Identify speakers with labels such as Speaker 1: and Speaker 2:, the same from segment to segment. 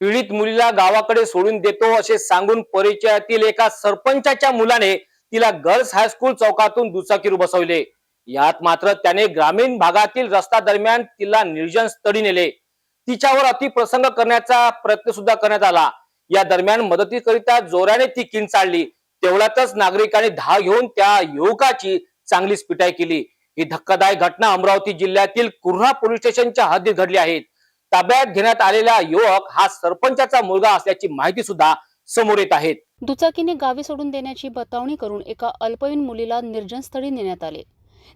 Speaker 1: पीडित मुलीला गावाकडे सोडून देतो असे सांगून परिचयातील एका सरपंचाच्या मुलाने तिला गर्ल्स हायस्कूल चौकातून दुचाकीवर बसवले. यात मात्र त्याने ग्रामीण भागातील रस्ता दरम्यान तिला निर्जन स्थळी नेले. तिच्यावर अतिप्रसंग करण्याचा प्रयत्न सुद्धा करण्यात आला. या दरम्यान मदतीकरिता जोराने ती किंचाळली तेवढ्यातच नागरिकांनी धाव घेऊन त्या युवकाची चांगलीच पिटाई केली. ही धक्कादायक घटना अमरावती जिल्ह्यातील कुर्हा पोलीस स्टेशनच्या हद्दीत घडली आहे. ताब्यात घेण्यात आलेला युवक हा सरपंचाचा मुलगा असल्याची माहिती सुद्धा समोर येत आहेत
Speaker 2: दुचाकीने गावी सोडून देण्याची बतावणी करून एका अल्पवयीन मुलीला निर्जनस्थळी नेण्यात आले.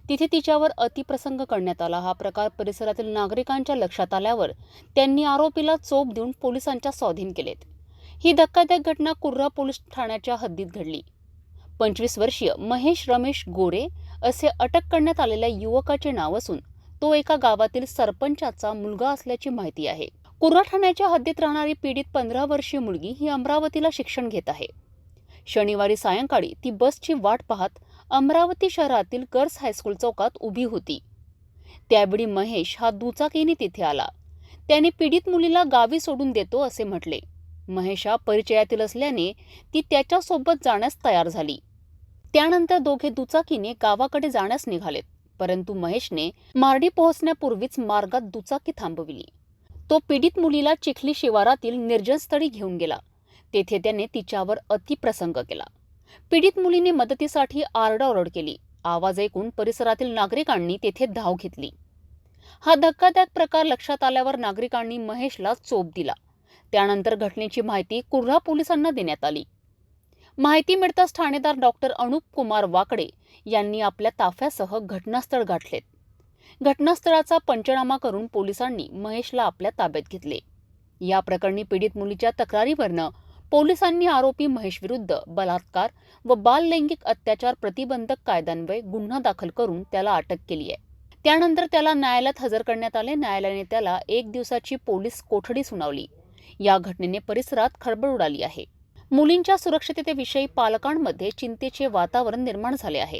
Speaker 2: तिथे तिच्यावर अतिप्रसंग करण्यात आला. हा प्रकार परिसरातील नागरिकांच्या लक्षात आल्यावर त्यांनी आरोपीला चोप देऊन पोलिसांच्या स्वाधीन केलेत. ही धक्कादायक घटना कुर्रा पोलीस ठाण्याच्या हद्दीत घडली. पंचवीस वर्षीय महेश रमेश गोरे असे अटक करण्यात आलेल्या युवकाचे नाव असून तो एका गावातील सरपंचाचा मुलगा असल्याची माहिती आहे. कुर्ला ठाण्याच्या हद्दीत राहणारी पीडित पंधरा वर्षीय मुलगी ही अमरावतीला शिक्षण घेत आहे. शनिवारी सायंकाळी ती बसची वाट पाहत अमरावती शहरातील गर्ल्स हायस्कूल चौकात उभी होती. त्यावेळी महेश हा दुचाकीने तिथे आला. त्याने पीडित मुलीला गावी सोडून देतो असे म्हटले. महेश हा परिचयातील असल्याने ती त्याच्यासोबत जाण्यास तयार झाली. त्यानंतर दोघे दुचाकीने गावाकडे जाण्यास निघालेत. परंतु महेशने मार्डी पोहोचण्यापूर्वीच मार्गात दुचाकी थांबविली. तो पीडित मुलीला चिखली शिवारातील निर्जनस्थळी घेऊन गेला. तेथे त्याने तिच्यावर अतिप्रसंग केला. पीडित मुलीने मदतीसाठी आरडाओरड केली. आवाज ऐकून परिसरातील नागरिकांनी तेथे धाव घेतली. हा धक्कादायक प्रकार लक्षात आल्यावर नागरिकांनी महेशला चोप दिला. त्यानंतर घटनेची माहिती कुर्हा पोलिसांना देण्यात आली. माहिती मिळताच ठाणेदार डॉक्टर अनुप कुमार वाकडे यांनी आपल्या ताफ्यासह घटनास्थळ गाठलेत. घटनास्थळाचा पंचनामा करून पोलिसांनी महेशला आपल्या ताब्यात घेतले. या प्रकरणी पीडित मुलीच्या तक्रारीवरनं पोलिसांनी आरोपी महेशविरुद्ध बलात्कार व बाल लैंगिक अत्याचार प्रतिबंधक कायद्यान्वये गुन्हा दाखल करून त्याला अटक केली आहे. त्यानंतर त्याला न्यायालयात हजर करण्यात आले. न्यायालयाने त्याला एक दिवसाची पोलीस कोठडी सुनावली. या घटनेने परिसरात खळबळ उडाली आहे. मुलींच्या सुरक्षिततेविषयी पालकांमध्ये चिंतेचे वातावरण निर्माण झाले आहे.